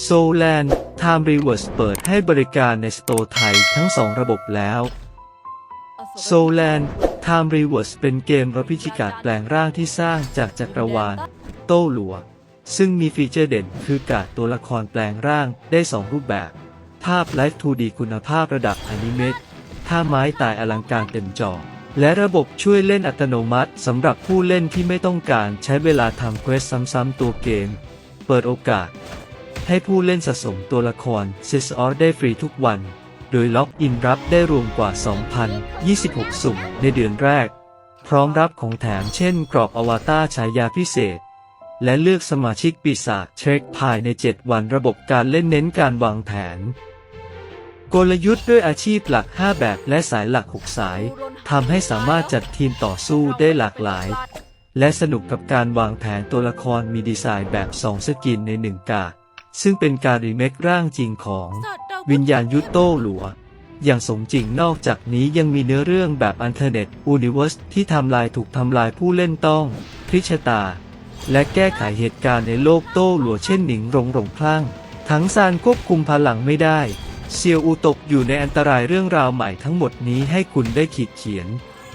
โซแลนด์ Time Reverse เปิดให้บริการในสโตร์ไทยทั้งสองระบบแล้วโซแลนด์ Time Reverse เป็นเกมรับพิชิการแปลงร่างที่สร้างจากจักรวาล โต้หลัว ซึ่งมีฟีเจอร์เด่นคือการตัวละครแปลงร่างได้ 2 รูปแบบ ภาพไลฟ์ 2D คุณภาพระดับอนิเมตท่าไม้ตายอลังการเต็มจอ และระบบช่วยเล่นอัตโนมัติสำหรับผู้เล่นที่ไม่ต้องการใช้เวลาทำเควสซ้ำๆตัวเกม เปิดโอกาส ให้ผู้เล่นสะสมตัวละคร s ซ s ออได้ฟรีทุกวัน โดยล็อกอินรับได้รวมกว่า 2,026 สุ่มในเดือนแรก พร้อมรับของแถมเช่นกรอบอวตารฉายาพิเศษ และเลือกสมาชิกปีศาจเทรคภายใน 7 วันระบบการเล่นเน้นการวางแผน กลยุทธ์ด้วยอาชีพหลัก 5 แบบและสายหลัก 6 สายทำให้สามารถจัดทีมต่อสู้ได้หลากหลายและสนุกกับการวางแผนตัวละครมีดีไซน์แบบ 2 สกินใน 1 กาด ซึ่งเป็นการรีเมคร่างจริงของวิญญาณยุตโต้หลัว อย่างสมจริงนอกจากนี้ยังมีเนื้อเรื่องแบบอันเทอร์เน็ตอูนิเว s ร์สที่ทำลายถูกทำลายผู้เล่นต้องพลิกชะตา และแก้ไขเหตุการณ์ในโลกโต้หลัวเช่นหนิงรงรงคลั่ง ทั้งซานควบคุมพลังไม่ได้ เซียวอูตกอยู่ในอันตรายเรื่องราวใหม่ทั้งหมดนี้ให้คุณได้ขีดเขียน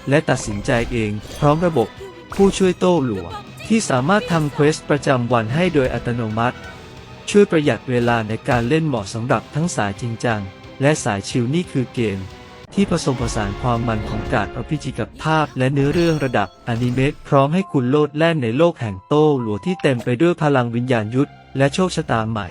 และตัดสินใจเองพร้อมระบบผู้ช่วยโต้หลัวที่สามารถทำเควสประจำวันให้โดยอัตโนมัติ ช่วยประหยัดเวลาในการเล่นเหมาะสำหรับทั้งสายจริงจัง และสายชิลนี่คือเกม ที่ผสมผสานความมันของการอภิจิกับภาพและเนื้อเรื่องระดับอนิเมะพร้อมให้คุณโลดแล่นในโลกแห่งโต้หลัวที่เต็มไปด้วยพลังวิญญาณยุทธและโชคชะตาใหม่